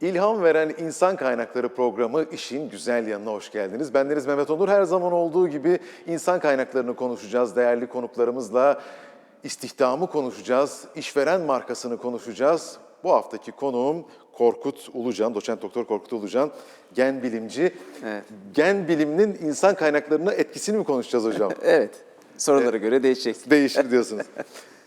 İlham veren insan kaynakları programı İşin Güzel Yanına hoş geldiniz. Bendeniz Mehmet Onur. Her zaman olduğu gibi insan kaynaklarını konuşacağız. Değerli konuklarımızla istihdamı konuşacağız. işveren markasını konuşacağız. Bu haftaki konuğum Korkut Ulucan, doçent doktor Korkut Ulucan, gen bilimci. Gen biliminin insan kaynaklarına etkisini mi konuşacağız hocam? Evet. Sorulara göre değişecek. Değişir diyorsunuz.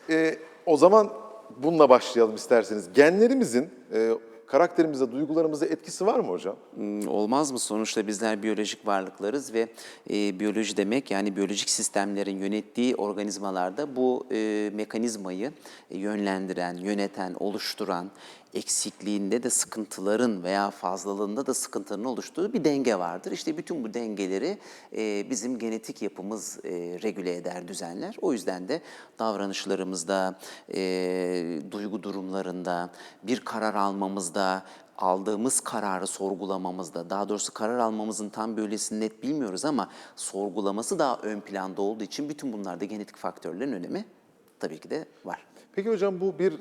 Ee, o zaman bununla başlayalım isterseniz. Genlerimizin e, karakterimize, duygularımıza etkisi var mı hocam? Hmm, Olmaz mı? Sonuçta bizler biyolojik varlıklarız ve e, biyoloji demek yani biyolojik sistemlerin yönettiği organizmalarda bu e, mekanizmayı e, yönlendiren, yöneten, oluşturan, eksikliğinde de sıkıntıların veya fazlalığında da sıkıntıların oluştuğu bir denge vardır. İşte bütün bu dengeleri e, bizim genetik yapımız e, regüle eder, düzenler. O yüzden de davranışlarımızda, e, duygu durumlarında, bir karar almamızda, aldığımız kararı sorgulamamızda, daha doğrusu karar almamızın tam böylesini net bilmiyoruz ama sorgulaması daha ön planda olduğu için bütün bunlarda genetik faktörlerin önemi tabii ki de var. Peki hocam bu bir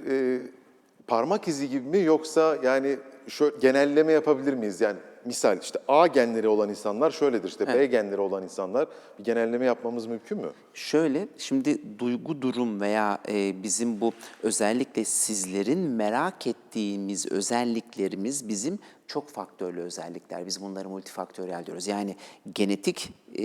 parmak izi gibi mi yoksa yani şöyle genelleme yapabilir miyiz? Yani misal işte A genleri olan insanlar şöyledir işte B genleri olan insanlar bir genelleme yapmamız mümkün mü? Şöyle, şimdi duygu durum veya e, bizim bu özellikle sizlerin merak ettiğimiz özelliklerimiz bizim çok faktörlü özellikler. Biz bunları multifaktöriyel diyoruz. Yani genetik e,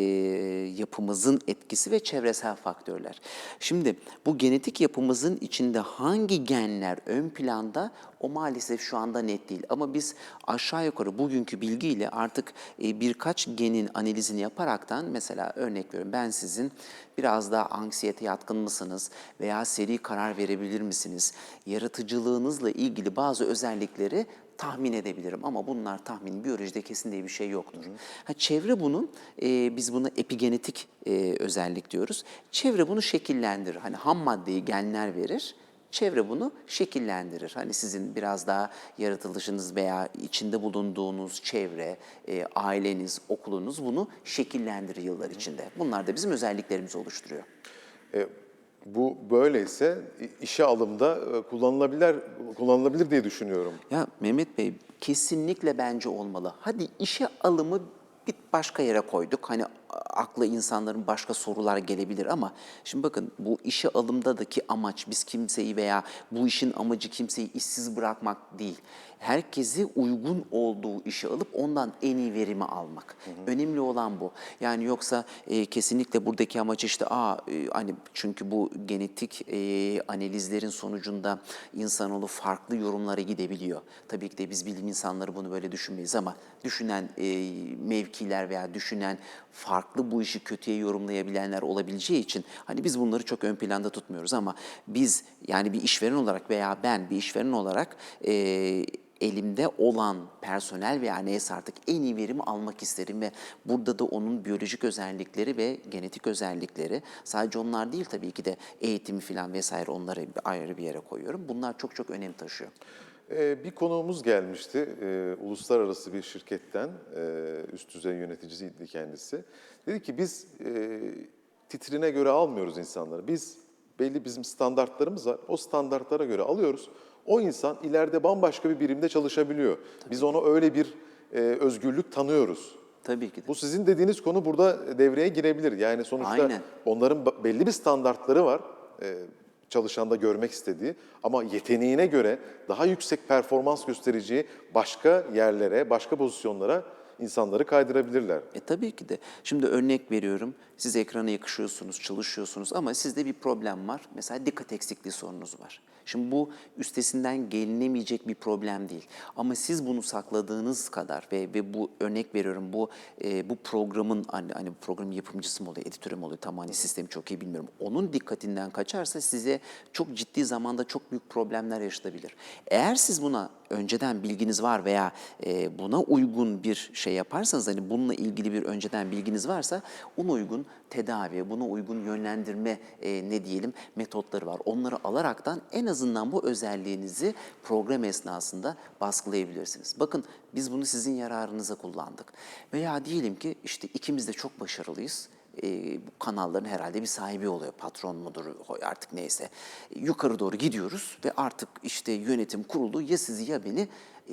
yapımızın etkisi ve çevresel faktörler. Şimdi bu genetik yapımızın içinde hangi genler ön planda o maalesef şu anda net değil. Ama biz aşağı yukarı bugünkü bilgiyle artık e, birkaç genin analizini yaparaktan mesela örnek veriyorum ben sizin biraz daha anksiyete yatkın mısınız veya seri karar verebilir misiniz? Yaratıcılığınızla ilgili bazı özellikleri tahmin edebilirim ama bunlar tahmin biyolojide kesin diye bir şey yoktur. Ha, çevre bunun, e, biz buna epigenetik e, özellik diyoruz. Çevre bunu şekillendirir. Hani ham maddeyi genler verir, çevre bunu şekillendirir. Hani sizin biraz daha yaratılışınız veya içinde bulunduğunuz çevre, e, aileniz, okulunuz bunu şekillendirir yıllar içinde. Bunlar da bizim özelliklerimizi oluşturuyor. E, bu böyleyse işe alımda e, kullanılabilir kullanılabilir diye düşünüyorum. Ya Mehmet Bey kesinlikle bence olmalı. Hadi işe alımı bir başka yere koyduk. Hani akla insanların başka sorular gelebilir ama şimdi bakın bu işe alımdaki amaç biz kimseyi veya bu işin amacı kimseyi işsiz bırakmak değil. Herkesi uygun olduğu işe alıp ondan en iyi verimi almak. Önemli olan bu. Yani yoksa e, kesinlikle buradaki amaç işte aa e, hani çünkü bu genetik e, analizlerin sonucunda insanoğlu farklı yorumlara gidebiliyor. Tabii ki de biz bilim insanları bunu böyle düşünmeyiz ama düşünen e, mevkiler veya düşünen farklı bu işi kötüye yorumlayabilenler olabileceği için hani biz bunları çok ön planda tutmuyoruz ama biz yani bir işveren olarak veya ben bir işveren olarak e, elimde olan personel veya neyse artık en iyi verimi almak isterim ve burada da onun biyolojik özellikleri ve genetik özellikleri sadece onlar değil tabii ki de eğitimi falan vesaire onları ayrı bir yere koyuyorum. Bunlar çok çok önem taşıyor. E, bir konuğumuz gelmişti, e, uluslararası bir şirketten, e, üst düzey yöneticisiydi kendisi. Dedi ki biz titrine göre almıyoruz insanları. Biz belli bizim standartlarımız var, o standartlara göre alıyoruz. O insan ileride bambaşka bir birimde çalışabiliyor. Biz ona öyle bir e, özgürlük tanıyoruz. Tabii ki de. Bu sizin dediğiniz konu burada devreye girebilir. Yani sonuçta Aynen. onların belli bir standartları var e, çalışanda görmek istediği ama yeteneğine göre daha yüksek performans göstereceği başka yerlere, başka pozisyonlara insanları kaydırabilirler. E tabii ki de. Şimdi örnek veriyorum. Siz ekrana yakışıyorsunuz, çalışıyorsunuz ama sizde bir problem var. Mesela dikkat eksikliği sorunuz var. Şimdi bu üstesinden gelinemeyecek bir problem değil. Ama siz bunu sakladığınız kadar ve, ve bu örnek veriyorum bu e, bu programın hani, hani programın yapımcısı mı oluyor, editörü mü oluyor tam hani sistemi çok iyi bilmiyorum. Onun dikkatinden kaçarsa size çok ciddi zamanda çok büyük problemler yaşatabilir. Eğer siz buna önceden bilginiz var veya e, buna uygun bir şey yaparsanız hani bununla ilgili bir önceden bilginiz varsa ona uygun tedavi, buna uygun yönlendirme e, ne diyelim metotları var. Onları alaraktan en azından bu özelliğinizi program esnasında baskılayabilirsiniz. Bakın biz bunu sizin yararınıza kullandık. Veya diyelim ki işte ikimiz de çok başarılıyız e, bu kanalların herhalde bir sahibi oluyor. Patron mudur artık neyse. Yukarı doğru gidiyoruz ve artık işte yönetim kurulu ya sizi ya beni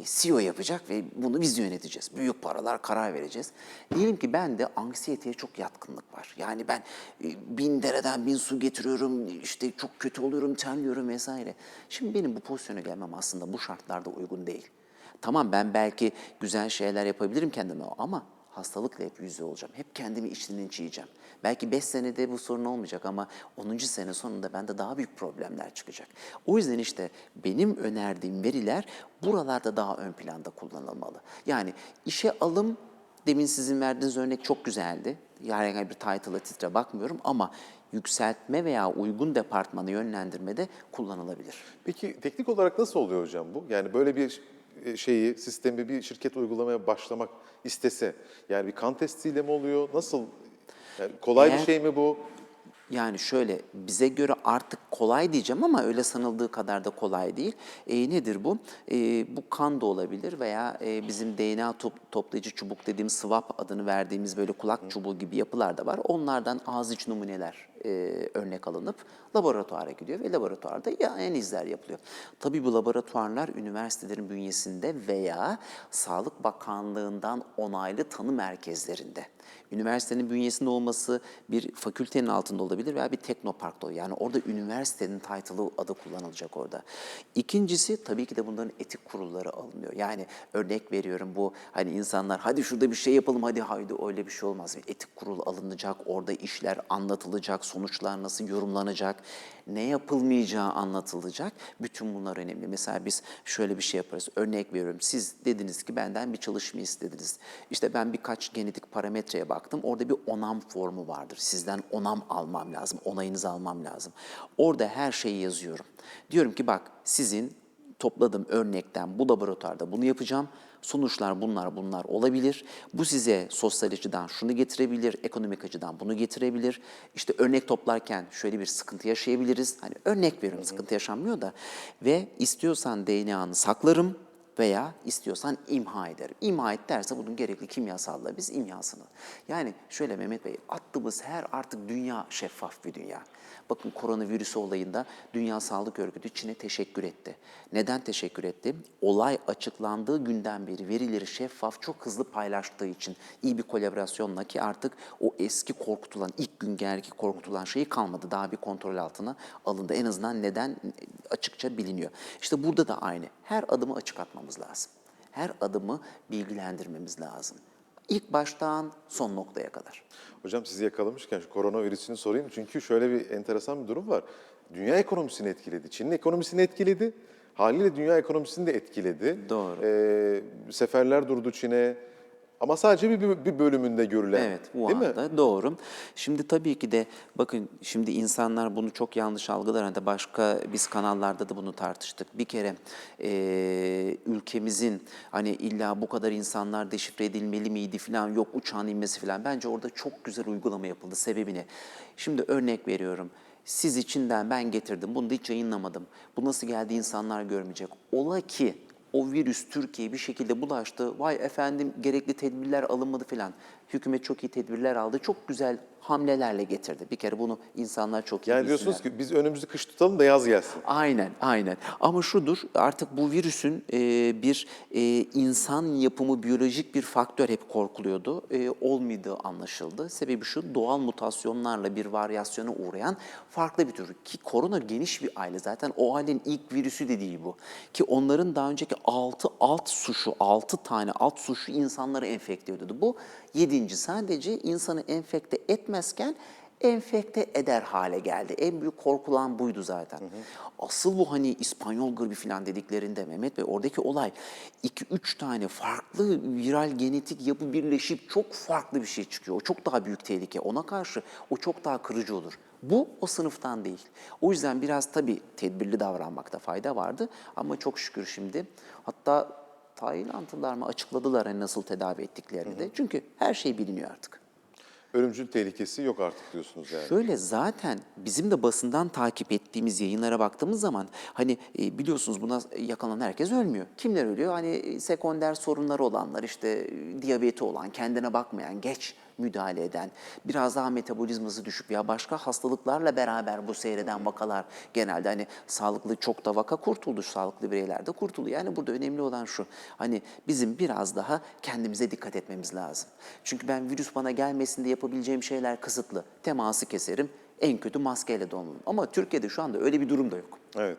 CEO yapacak ve bunu biz yöneteceğiz. Büyük paralar karar vereceğiz. Diyelim ki ben de anksiyeteye çok yatkınlık var. Yani ben e, bin dereden bin su getiriyorum, işte çok kötü oluyorum, terliyorum vesaire. Şimdi benim bu pozisyona gelmem aslında bu şartlarda uygun değil. Tamam ben belki güzel şeyler yapabilirim kendime ama hastalıkla hep yüzde olacağım. Hep kendimi içinin çiğeceğim. Belki 5 senede bu sorun olmayacak ama 10. sene sonunda bende daha büyük problemler çıkacak. O yüzden işte benim önerdiğim veriler buralarda daha ön planda kullanılmalı. Yani işe alım demin sizin verdiğiniz örnek çok güzeldi. Herhangi bir title'a titre bakmıyorum ama yükseltme veya uygun departmanı yönlendirmede kullanılabilir. Peki teknik olarak nasıl oluyor hocam bu? Yani böyle bir e, şeyi, sistemi bir şirket uygulamaya başlamak istese, yani bir kan testiyle mi oluyor? Nasıl? Yani kolay bir Eğer- şey mi bu? Yani şöyle bize göre artık kolay diyeceğim ama öyle sanıldığı kadar da kolay değil. E, nedir bu? E, bu kan da olabilir veya e, bizim DNA top- toplayıcı çubuk dediğimiz swab adını verdiğimiz böyle kulak çubuğu gibi yapılar da var. Onlardan ağız iç numuneler e, örnek alınıp laboratuvara gidiyor ve laboratuvarda ya analizler yapılıyor. Tabii bu laboratuvarlar üniversitelerin bünyesinde veya Sağlık Bakanlığı'ndan onaylı tanı merkezlerinde. Üniversitenin bünyesinde olması bir fakültenin altında olabilir veya bir teknoparkta olabilir. Yani orada üniversitenin title'ı adı kullanılacak orada. İkincisi tabii ki de bunların etik kurulları alınıyor. Yani örnek veriyorum bu hani insanlar hadi şurada bir şey yapalım hadi haydi öyle bir şey olmaz. Etik kurul alınacak, orada işler anlatılacak, sonuçlar nasıl yorumlanacak, ne yapılmayacağı anlatılacak. Bütün bunlar önemli. Mesela biz şöyle bir şey yaparız. Örnek veriyorum. Siz dediniz ki benden bir çalışma istediniz. İşte ben birkaç genetik parametreye baktım. Orada bir onam formu vardır. Sizden onam almam lazım. Onayınızı almam lazım. Orada her şeyi yazıyorum. Diyorum ki bak sizin topladığım örnekten bu laboratuvarda bunu yapacağım. Sonuçlar bunlar bunlar olabilir. Bu size sosyal açıdan şunu getirebilir, ekonomik açıdan bunu getirebilir. İşte örnek toplarken şöyle bir sıkıntı yaşayabiliriz. Hani örnek veriyorum sıkıntı yaşanmıyor da. Ve istiyorsan DNA'nı saklarım veya istiyorsan imha ederim. İmha et derse bunun gerekli kimyasalla biz imhasını. Yani şöyle Mehmet Bey attığımız her artık dünya şeffaf bir dünya. Bakın koronavirüs olayında Dünya Sağlık Örgütü Çin'e teşekkür etti. Neden teşekkür etti? Olay açıklandığı günden beri verileri şeffaf çok hızlı paylaştığı için iyi bir kolaborasyonla ki artık o eski korkutulan, ilk gün gerki korkutulan şeyi kalmadı. Daha bir kontrol altına alındı. En azından neden açıkça biliniyor. İşte burada da aynı. Her adımı açık atmamız lazım. Her adımı bilgilendirmemiz lazım. İlk baştan son noktaya kadar. Hocam sizi yakalamışken şu koronavirüsünü sorayım. Çünkü şöyle bir enteresan bir durum var. Dünya ekonomisini etkiledi. Çin'in ekonomisini etkiledi. Haliyle dünya ekonomisini de etkiledi. Doğru. Ee, seferler durdu Çin'e. Ama sadece bir, bir bölümünde görülen. Evet, bu değil mi? anda doğru. Şimdi tabii ki de bakın şimdi insanlar bunu çok yanlış algılar. Hani başka biz kanallarda da bunu tartıştık. Bir kere eee, ülkemizin hani illa bu kadar insanlar deşifre edilmeli miydi falan yok uçağın inmesi falan. Bence orada çok güzel uygulama yapıldı. Sebebini. Şimdi örnek veriyorum. Siz içinden ben getirdim. Bunu da hiç yayınlamadım. Bu nasıl geldi insanlar görmeyecek. Ola ki o virüs Türkiye'ye bir şekilde bulaştı. Vay efendim gerekli tedbirler alınmadı filan. Hükümet çok iyi tedbirler aldı. Çok güzel hamlelerle getirdi. Bir kere bunu insanlar çok iyi Yani bilsinler. diyorsunuz ki biz önümüzü kış tutalım da yaz gelsin. Aynen, aynen. Ama şudur, artık bu virüsün e, bir e, insan yapımı biyolojik bir faktör hep korkuluyordu. E, olmadığı anlaşıldı. Sebebi şu, doğal mutasyonlarla bir varyasyona uğrayan farklı bir tür. Ki korona geniş bir aile. Zaten o ailenin ilk virüsü de değil bu. Ki onların daha önceki 6 alt suşu, 6 tane alt suşu insanları enfekte ediyordu. Bu yedinci sadece insanı enfekte etmezken enfekte eder hale geldi. En büyük korkulan buydu zaten. Asıl bu hani İspanyol gribi falan dediklerinde Mehmet Bey oradaki olay 2-3 tane farklı viral genetik yapı birleşip çok farklı bir şey çıkıyor. O çok daha büyük tehlike. Ona karşı o çok daha kırıcı olur. Bu o sınıftan değil. O yüzden biraz tabii tedbirli davranmakta fayda vardı ama çok şükür şimdi hatta Taylandlılar mı açıkladılar hani nasıl tedavi ettiklerini de. Çünkü her şey biliniyor artık. Ölümcül tehlikesi yok artık diyorsunuz yani. Şöyle zaten bizim de basından takip ettiğimiz yayınlara baktığımız zaman hani e, biliyorsunuz buna yakalanan herkes ölmüyor. Kimler ölüyor? Hani e, sekonder sorunları olanlar işte e, diyabeti olan, kendine bakmayan, geç müdahale eden, biraz daha metabolizması düşük veya başka hastalıklarla beraber bu seyreden vakalar genelde hani sağlıklı çok da vaka kurtuldu, sağlıklı bireyler de kurtuldu. Yani burada önemli olan şu, hani bizim biraz daha kendimize dikkat etmemiz lazım. Çünkü ben virüs bana gelmesin diye yapabileceğim şeyler kısıtlı. Teması keserim, en kötü maskeyle donanırım. Ama Türkiye'de şu anda öyle bir durum da yok. Evet.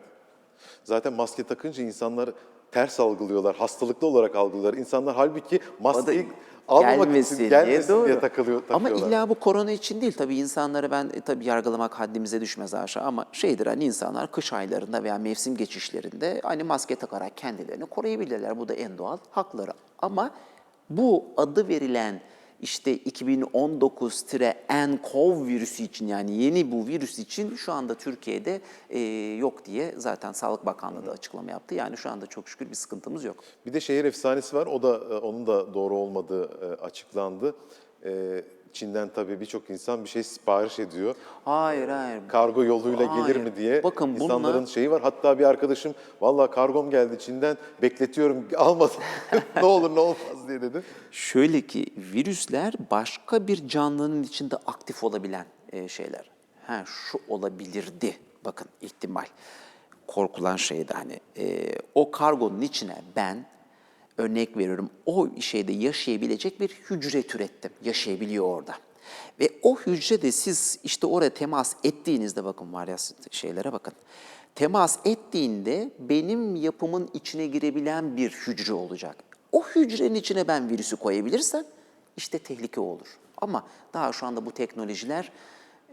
Zaten maske takınca insanlar ters algılıyorlar, hastalıklı olarak algılıyorlar. İnsanlar halbuki maskeyi almamak gelmesin için gelmesin diye, doğru. takılıyor, Ama takıyorlar. illa bu korona için değil tabii insanları ben e, tabii yargılamak haddimize düşmez aşağı ama şeydir hani insanlar kış aylarında veya mevsim geçişlerinde hani maske takarak kendilerini koruyabilirler. Bu da en doğal hakları. Ama bu adı verilen işte 2019-nCoV virüsü için yani yeni bu virüs için şu anda Türkiye'de e, yok diye zaten Sağlık Bakanlığı da açıklama yaptı. Yani şu anda çok şükür bir sıkıntımız yok. Bir de şehir efsanesi var. O da e, onun da doğru olmadığı e, açıklandı. E, Çin'den tabii birçok insan bir şey sipariş ediyor. Hayır hayır. Kargo yoluyla gelir Hayır. mi diye Bakın insanların bununla- şeyi var. Hatta bir arkadaşım vallahi kargom geldi Çin'den bekletiyorum almadım. ne olur ne olmaz diye dedi. Şöyle ki virüsler başka bir canlının içinde aktif olabilen e, şeyler. Ha şu olabilirdi. Bakın ihtimal. Korkulan şey de hani e, o kargonun içine ben örnek veriyorum o şeyde yaşayabilecek bir hücre türettim. Yaşayabiliyor orada. Ve o hücre de siz işte oraya temas ettiğinizde bakın var ya şeylere bakın. Temas ettiğinde benim yapımın içine girebilen bir hücre olacak. O hücrenin içine ben virüsü koyabilirsem işte tehlike olur. Ama daha şu anda bu teknolojiler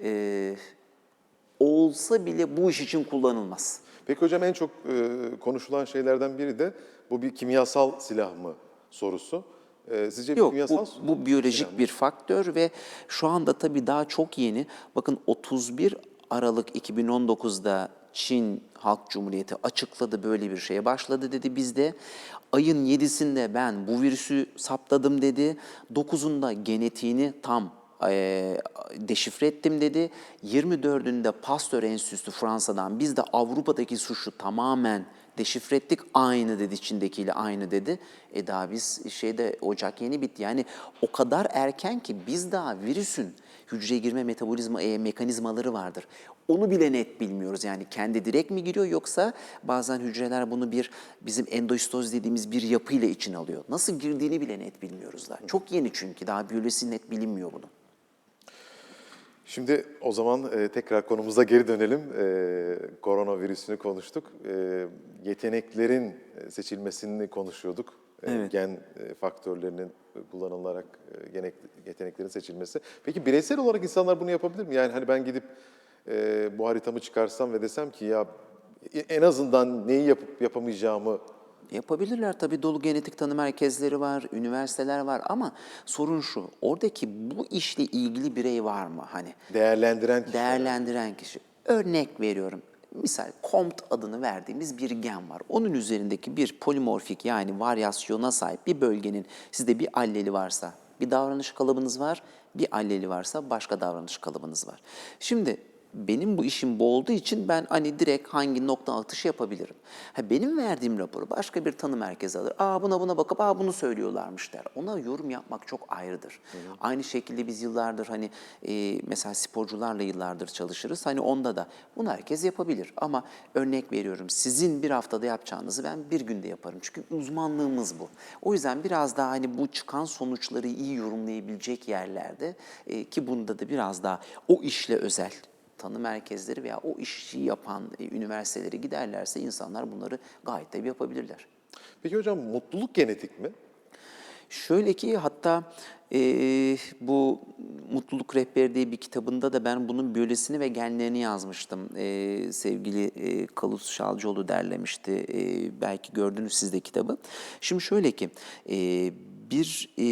e, olsa bile bu iş için kullanılmaz. Peki hocam en çok e, konuşulan şeylerden biri de bu bir kimyasal silah mı sorusu. E, sizce bir Yok kimyasal bu, bu biyolojik bir faktör ve şu anda tabii daha çok yeni. Bakın 31 Aralık 2019'da Çin Halk Cumhuriyeti açıkladı böyle bir şeye başladı dedi bizde. Ayın 7'sinde ben bu virüsü saptadım dedi. 9'unda genetiğini tam eee, deşifre ettim dedi. 24'ünde Pasteur Enstitüsü Fransa'dan biz de Avrupa'daki suçu tamamen deşifre ettik. Aynı dedi Çin'dekiyle aynı dedi. E daha biz şeyde Ocak yeni bitti. Yani o kadar erken ki biz daha virüsün hücreye girme metabolizma e, mekanizmaları vardır. Onu bile net bilmiyoruz. Yani kendi direkt mi giriyor yoksa bazen hücreler bunu bir bizim endoistoz dediğimiz bir yapıyla içine alıyor. Nasıl girdiğini bile net bilmiyoruz daha. Çok yeni çünkü daha biyolojisi net bilinmiyor bunun. Şimdi o zaman e, tekrar konumuza geri dönelim. E, koronavirüsünü konuştuk. E, yeteneklerin e, seçilmesini konuşuyorduk. E, Gen e, faktörlerinin kullanılarak yeteneklerin seçilmesi. Peki bireysel olarak insanlar bunu yapabilir mi? Yani hani ben gidip bu haritamı çıkarsam ve desem ki ya en azından neyi yapıp yapamayacağımı Yapabilirler tabii dolu genetik tanı merkezleri var, üniversiteler var ama sorun şu, oradaki bu işle ilgili birey var mı? Hani değerlendiren kişi. değerlendiren kişi. Örnek veriyorum. Misal COMT adını verdiğimiz bir gen var. Onun üzerindeki bir polimorfik yani varyasyona sahip bir bölgenin sizde bir alleli varsa bir davranış kalıbınız var, bir alleli varsa başka davranış kalıbınız var. Şimdi benim bu işim bu olduğu için ben hani direkt hangi nokta atışı yapabilirim. Ha, benim verdiğim raporu başka bir tanı merkezi alır. Aa buna buna bakıp aa bunu söylüyorlarmış der. Ona yorum yapmak çok ayrıdır. Aynı şekilde biz yıllardır hani e, mesela sporcularla yıllardır çalışırız. Hani onda da bunu herkes yapabilir. Ama örnek veriyorum sizin bir haftada yapacağınızı ben bir günde yaparım. Çünkü uzmanlığımız bu. O yüzden biraz daha hani bu çıkan sonuçları iyi yorumlayabilecek yerlerde e, ki bunda da biraz daha o işle özel tanı merkezleri veya o işi yapan e, üniversitelere giderlerse insanlar bunları gayet tabii yapabilirler. Peki hocam mutluluk genetik mi? Şöyle ki hatta e, bu Mutluluk Rehberi diye bir kitabında da ben bunun biyolojisini ve genlerini yazmıştım. E, sevgili e, Kalus Şalcıoğlu derlemişti. E, belki gördünüz siz de kitabı. Şimdi şöyle ki e, bir e,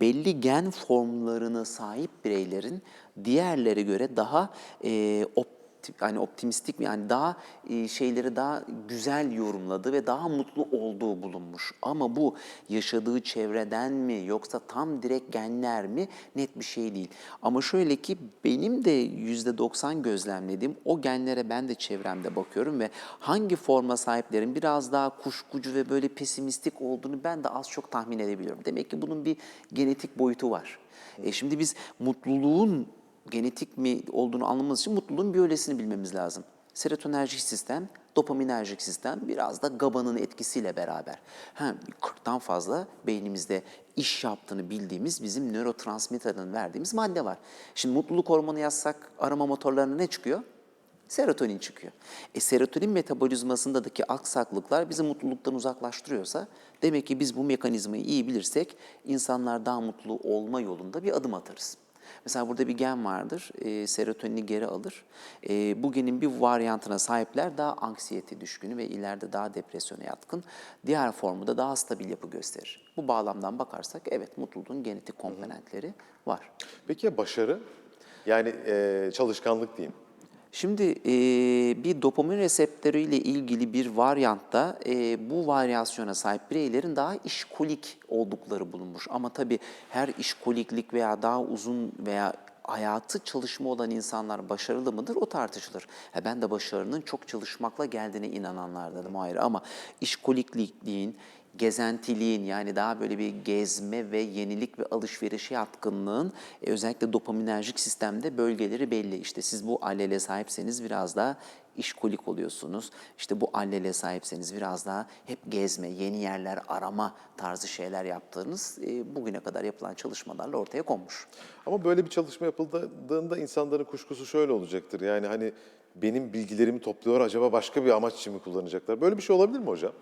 belli gen formlarına sahip bireylerin diğerlere göre daha e, optimal yani optimistik mi yani daha e, şeyleri daha güzel yorumladığı ve daha mutlu olduğu bulunmuş. Ama bu yaşadığı çevreden mi yoksa tam direkt genler mi net bir şey değil. Ama şöyle ki benim de %90 gözlemlediğim o genlere ben de çevremde bakıyorum ve hangi forma sahiplerin biraz daha kuşkucu ve böyle pesimistik olduğunu ben de az çok tahmin edebiliyorum. Demek ki bunun bir genetik boyutu var. E şimdi biz mutluluğun genetik mi olduğunu anlamamız için mutluluğun biyolojisini bilmemiz lazım. Serotonerjik sistem, dopaminerjik sistem biraz da GABA'nın etkisiyle beraber. Ha, 40'tan fazla beynimizde iş yaptığını bildiğimiz bizim nörotransmitter'ın verdiğimiz madde var. Şimdi mutluluk hormonu yazsak arama motorlarına ne çıkıyor? Serotonin çıkıyor. E serotonin metabolizmasındaki aksaklıklar bizi mutluluktan uzaklaştırıyorsa demek ki biz bu mekanizmayı iyi bilirsek insanlar daha mutlu olma yolunda bir adım atarız. Mesela burada bir gen vardır, e, serotonini geri alır. E, bu genin bir varyantına sahipler daha anksiyete düşkünü ve ileride daha depresyona yatkın. Diğer formu da daha stabil yapı gösterir. Bu bağlamdan bakarsak evet mutluluğun genetik komponentleri var. Peki ya başarı? Yani e, çalışkanlık diyeyim. Şimdi e, bir dopamin reseptörü ile ilgili bir varyantta e, bu varyasyona sahip bireylerin daha işkolik oldukları bulunmuş. Ama tabii her işkoliklik veya daha uzun veya hayatı çalışma olan insanlar başarılı mıdır o tartışılır. Ha, ben de başarının çok çalışmakla geldiğine inananlardanım ayrı ama işkolikliğin, gezentiliğin yani daha böyle bir gezme ve yenilik ve alışverişe yatkınlığın e, özellikle dopaminerjik sistemde bölgeleri belli. İşte siz bu allele sahipseniz biraz daha işkolik oluyorsunuz. İşte bu allele sahipseniz biraz daha hep gezme, yeni yerler arama tarzı şeyler yaptığınız e, bugüne kadar yapılan çalışmalarla ortaya konmuş. Ama böyle bir çalışma yapıldığında insanların kuşkusu şöyle olacaktır. Yani hani benim bilgilerimi topluyor acaba başka bir amaç için mi kullanacaklar? Böyle bir şey olabilir mi hocam?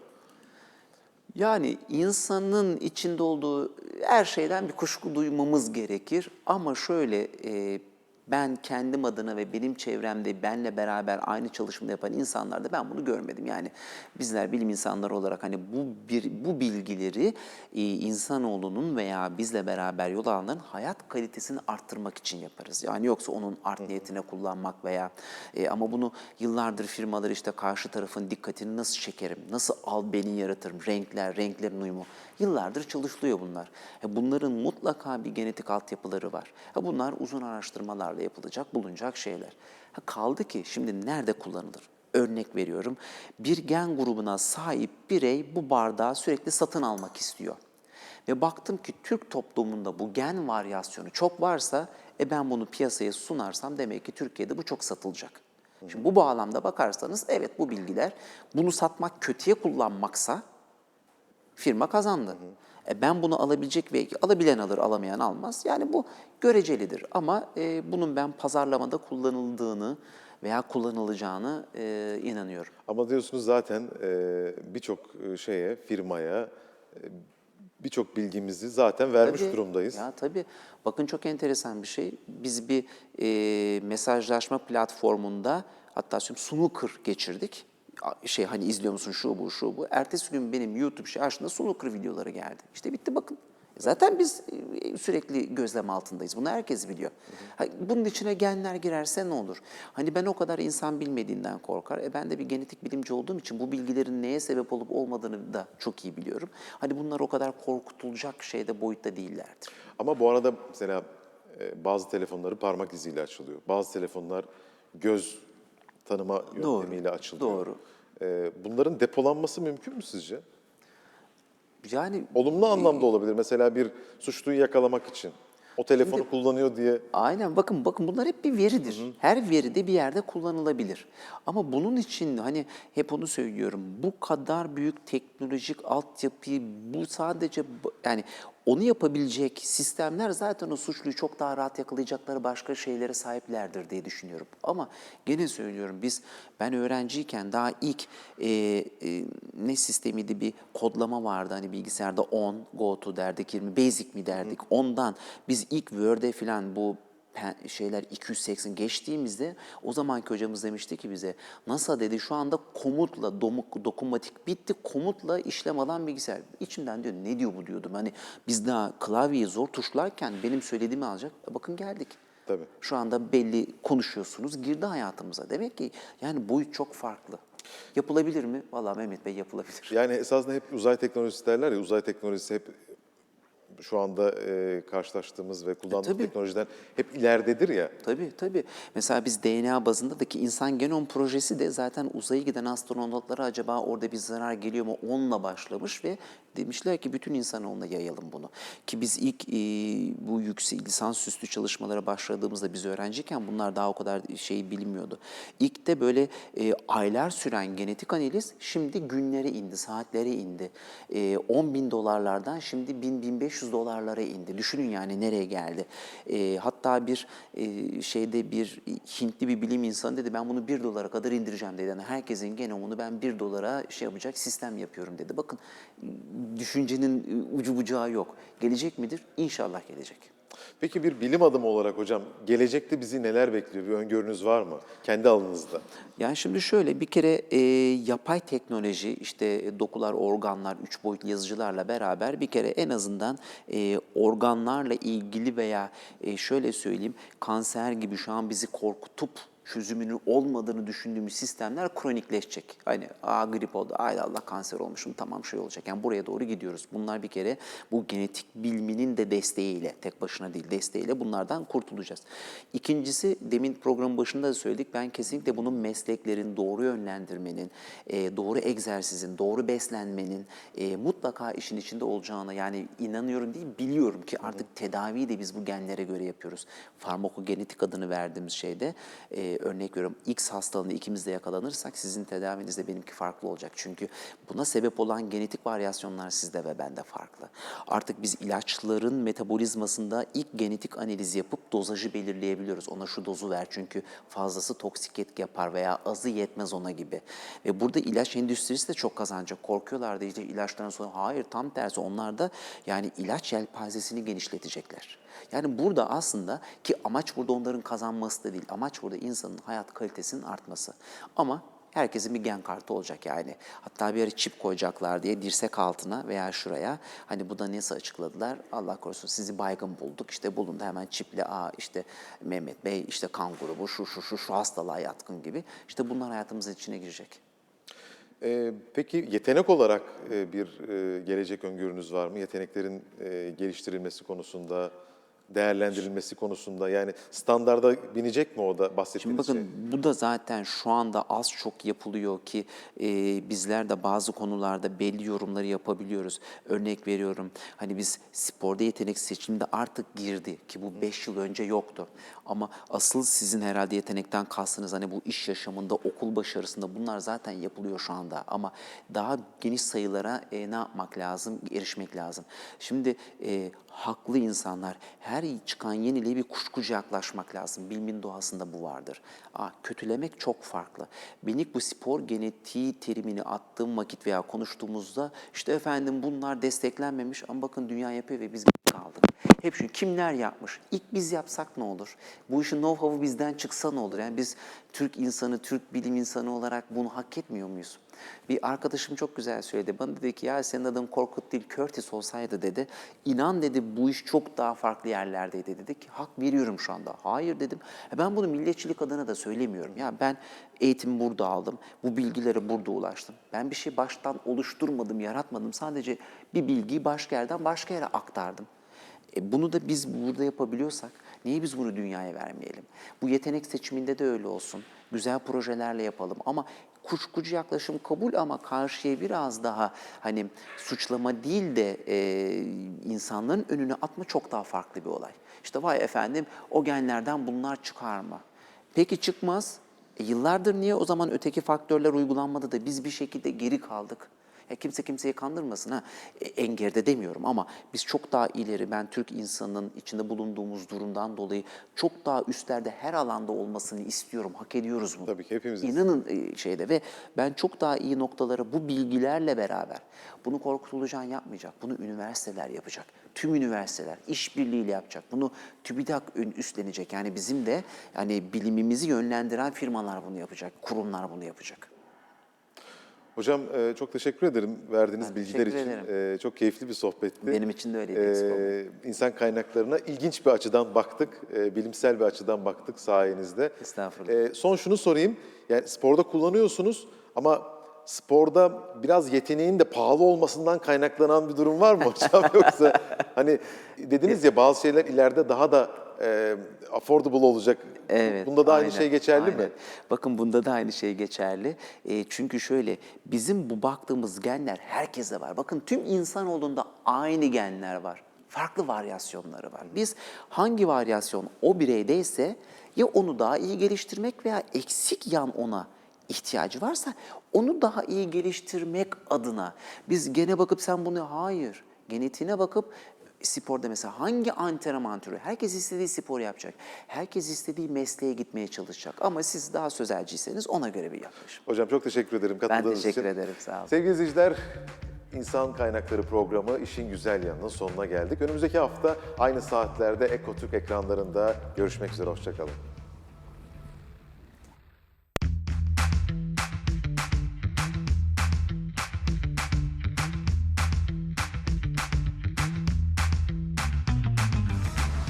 Yani insanın içinde olduğu her şeyden bir kuşku duymamız gerekir. Ama şöyle e, ben kendim adına ve benim çevremde benle beraber aynı çalışmada yapan insanlarda ben bunu görmedim. Yani bizler bilim insanları olarak hani bu bir bu bilgileri e, insanoğlunun veya bizle beraber yol alanların hayat kalitesini arttırmak için yaparız. Yani yoksa onun art niyetine kullanmak veya e, ama bunu yıllardır firmalar işte karşı tarafın dikkatini nasıl çekerim, nasıl al beni yaratırım, renkler, renklerin uyumu. Yıllardır çalışılıyor bunlar. E, Bunların mutlaka bir genetik altyapıları var. E, Bunlar uzun araştırmalarla yapılacak, bulunacak şeyler. Ha, Kaldı ki şimdi nerede kullanılır? Örnek veriyorum. Bir gen grubuna sahip birey bu bardağı sürekli satın almak istiyor. Ve baktım ki Türk toplumunda bu gen varyasyonu çok varsa e ben bunu piyasaya sunarsam demek ki Türkiye'de bu çok satılacak. Şimdi bu bağlamda bakarsanız evet bu bilgiler bunu satmak kötüye kullanmaksa firma kazandı. E ben bunu alabilecek ve alabilen alır, alamayan almaz. Yani bu görecelidir. Ama e, bunun ben pazarlamada kullanıldığını veya kullanılacağını e, inanıyorum. Ama diyorsunuz zaten e, birçok e, şeye, firmaya e, birçok bilgimizi zaten vermiş Tabii, durumdayız. Ya tabii. Bakın çok enteresan bir şey. Biz bir e, mesajlaşma platformunda hatta şimdi snooker geçirdik. Şey hani izliyor musun şu bu şu bu. Ertesi gün benim YouTube şey açtığında snooker videoları geldi. İşte bitti bakın. Zaten biz e, sürekli gözlem altındayız. Bunu herkes biliyor. Bunun içine genler girerse ne olur? Hani ben o kadar insan bilmediğinden korkar. E ben de bir genetik bilimci olduğum için bu bilgilerin neye sebep olup olmadığını da çok iyi biliyorum. Hani bunlar o kadar korkutulacak şeyde boyutta değillerdir. Ama bu arada mesela e, bazı telefonları parmak iziyle açılıyor. Bazı telefonlar göz tanıma Doğru, yöntemiyle açılıyor. doğru. E, bunların depolanması mümkün mü sizce? Yani Olumlu anlamda olabilir. Mesela bir suçluyu yakalamak için. O telefonu kullanıyor diye Aynen bakın bakın bunlar hep bir veridir. Her veri de bir yerde kullanılabilir. Ama bunun için hani hep onu söylüyorum. Bu kadar büyük teknolojik altyapıyı bu sadece yani onu yapabilecek sistemler zaten o suçluyu çok daha rahat yakalayacakları başka şeylere sahiplerdir diye düşünüyorum. Ama gene söylüyorum biz ben öğrenciyken daha ilk e, e, ne sistemiydi bir kodlama vardı hani bilgisayarda on, go to derdik, 20 basic mi derdik. Ondan biz ilk Word'e falan bu şeyler 280 geçtiğimizde o zamanki hocamız demişti ki bize NASA dedi şu anda komutla domuk, dokunmatik bitti komutla işlem alan bilgisayar. İçimden diyor ne diyor bu diyordum. Hani biz daha klavyeyi zor tuşlarken benim söylediğimi alacak. E Bakın geldik. Tabii. Şu anda belli konuşuyorsunuz, girdi hayatımıza. Demek ki yani boyut çok farklı. Yapılabilir mi? Vallahi Mehmet Bey yapılabilir. Yani esasında hep uzay teknolojisi derler ya, uzay teknolojisi hep şu anda e, karşılaştığımız ve kullandığımız tabii. teknolojiden hep ileridedir ya. Tabii tabii. Mesela biz DNA bazındaki insan genom projesi de zaten uzaya giden astronotlara acaba orada bir zarar geliyor mu onunla başlamış ve demişler ki bütün insanoğluna yayalım bunu. Ki biz ilk e, bu yüksek lisans üstü çalışmalara başladığımızda biz öğrenciyken bunlar daha o kadar şey bilinmiyordu. İlk de böyle e, aylar süren genetik analiz şimdi günlere indi, saatlere indi. E, 10 bin dolarlardan şimdi 1000-1500 dolarlara indi. Düşünün yani nereye geldi. E, hatta bir e, şeyde bir Hintli bir bilim insanı dedi ben bunu 1 dolara kadar indireceğim dedi. Yani herkesin genomunu ben 1 dolara şey yapacak sistem yapıyorum dedi. Bakın düşüncenin ucu bucağı yok. Gelecek midir? İnşallah gelecek. Peki bir bilim adamı olarak hocam gelecekte bizi neler bekliyor? Bir öngörünüz var mı? Kendi alanınızda. Yani şimdi şöyle bir kere e, yapay teknoloji işte dokular, organlar, üç boyutlu yazıcılarla beraber bir kere en azından e, organlarla ilgili veya e, şöyle söyleyeyim kanser gibi şu an bizi korkutup çözümünün olmadığını düşündüğümüz sistemler kronikleşecek. Hani aa grip oldu, ay Allah kanser olmuşum tamam şey olacak. Yani buraya doğru gidiyoruz. Bunlar bir kere bu genetik biliminin de desteğiyle, tek başına değil desteğiyle bunlardan kurtulacağız. İkincisi demin programın başında da söyledik. Ben kesinlikle bunun mesleklerin doğru yönlendirmenin, e, doğru egzersizin, doğru beslenmenin e, mutlaka işin içinde olacağına yani inanıyorum değil biliyorum ki artık tedaviyi de biz bu genlere göre yapıyoruz. Farmakogenetik adını verdiğimiz şeyde e, örnek veriyorum X hastalığında ikimiz de yakalanırsak sizin tedavinizde benimki farklı olacak. Çünkü buna sebep olan genetik varyasyonlar sizde ve bende farklı. Artık biz ilaçların metabolizmasında ilk genetik analiz yapıp dozajı belirleyebiliyoruz. Ona şu dozu ver çünkü fazlası toksik etki yapar veya azı yetmez ona gibi. Ve burada ilaç endüstrisi de çok kazanacak. Korkuyorlardı işte ilaçların sonra. Hayır tam tersi onlar da yani ilaç yelpazesini genişletecekler. Yani burada aslında ki amaç burada onların kazanması da değil. Amaç burada insanın hayat kalitesinin artması. Ama herkesin bir gen kartı olacak yani. Hatta bir ara çip koyacaklar diye dirsek altına veya şuraya. Hani bu da nasıl açıkladılar? Allah korusun sizi baygın bulduk. İşte bulundu hemen çiple aa işte Mehmet Bey işte kan grubu şu şu şu şu hastalığa yatkın gibi. İşte bunlar hayatımızın içine girecek. Ee, peki yetenek olarak e, bir e, gelecek öngörünüz var mı? Yeteneklerin e, geliştirilmesi konusunda, değerlendirilmesi konusunda yani standarda binecek mi o da Şimdi bahsettiğiniz bakın şey? bu da zaten şu anda az çok yapılıyor ki e, bizler de bazı konularda belli yorumları yapabiliyoruz. Örnek veriyorum hani biz sporda yetenek seçiminde artık girdi ki bu 5 yıl önce yoktu. Ama asıl sizin herhalde yetenekten kastınız hani bu iş yaşamında, okul başarısında bunlar zaten yapılıyor şu anda. Ama daha geniş sayılara e, ne yapmak lazım? Erişmek lazım. Şimdi e, haklı insanlar her çıkan yeniliğe bir kuşkucu yaklaşmak lazım. Bilimin doğasında bu vardır. Aa, kötülemek çok farklı. Benim bu spor genetiği terimini attığım vakit veya konuştuğumuzda işte efendim bunlar desteklenmemiş ama bakın dünya yapıyor ve biz kaldık. Hep şu kimler yapmış? İlk biz yapsak ne olur? Bu işin know-how'u bizden çıksa ne olur? Yani biz Türk insanı, Türk bilim insanı olarak bunu hak etmiyor muyuz? Bir arkadaşım çok güzel söyledi. Bana dedi ki ya senin adın Korkut değil Curtis olsaydı dedi. İnan dedi bu iş çok daha farklı yerlerdeydi dedi ki hak veriyorum şu anda. Hayır dedim. "E Ben bunu milliyetçilik adına da söylemiyorum. Ya ben eğitimi burada aldım. Bu bilgilere burada ulaştım. Ben bir şey baştan oluşturmadım, yaratmadım. Sadece bir bilgiyi başka yerden başka yere aktardım. E bunu da biz burada yapabiliyorsak niye biz bunu dünyaya vermeyelim? Bu yetenek seçiminde de öyle olsun. Güzel projelerle yapalım ama kuşkucu yaklaşım kabul ama karşıya biraz daha hani suçlama değil de e, insanların önüne atma çok daha farklı bir olay. İşte vay efendim o genlerden bunlar çıkarma. Peki çıkmaz. E, yıllardır niye o zaman öteki faktörler uygulanmadı da biz bir şekilde geri kaldık? Ya kimse kimseyi kandırmasın ha. E, en geride demiyorum ama biz çok daha ileri ben Türk insanının içinde bulunduğumuz durumdan dolayı çok daha üstlerde her alanda olmasını istiyorum. Hak ediyoruz bunu. Tabii ki hepimiz İnanın e, şeyde ve ben çok daha iyi noktalara bu bilgilerle beraber bunu Korkut Ulucan yapmayacak. Bunu üniversiteler yapacak. Tüm üniversiteler işbirliğiyle yapacak. Bunu TÜBİTAK üstlenecek. Yani bizim de yani bilimimizi yönlendiren firmalar bunu yapacak. Kurumlar bunu yapacak. Hocam e, çok teşekkür ederim verdiğiniz Ben bilgiler için. ederim. E, çok keyifli bir sohbetti. Benim için de öyleydi, eksik olmayın. E, insan kaynaklarına ilginç bir açıdan baktık, e, bilimsel bir açıdan baktık sayenizde. Estağfurullah. E, son şunu sorayım, yani sporda kullanıyorsunuz ama sporda biraz yeteneğin de pahalı olmasından kaynaklanan bir durum var mı hocam? Yoksa hani dediniz ya bazı şeyler ileride daha da e, affordable olacak. Evet. Bunda da aynı aynen, şey geçerli mi? aynen. Bakın bunda da aynı şey geçerli. E, çünkü şöyle bizim bu baktığımız genler herkeste var. Bakın tüm insanoğlunda aynı genler var. Farklı varyasyonları var. Biz hangi varyasyon o bireydeyse ya onu daha iyi geliştirmek veya eksik yan ona ihtiyacı varsa onu daha iyi geliştirmek adına biz gene bakıp sen bunu hayır genetiğine bakıp sporda mesela hangi antrenman türü? Herkes istediği spor yapacak. Herkes istediği mesleğe gitmeye çalışacak. Ama siz daha sözelciyseniz ona göre bir yaklaşım. Hocam çok teşekkür ederim katıldığınız için. teşekkür ederim, sağ olun. Sevgili izleyiciler, İnsan Kaynakları programı işin güzel yanının sonuna geldik. Önümüzdeki hafta aynı saatlerde Ekotürk ekranlarında görüşmek üzere, hoşçakalın.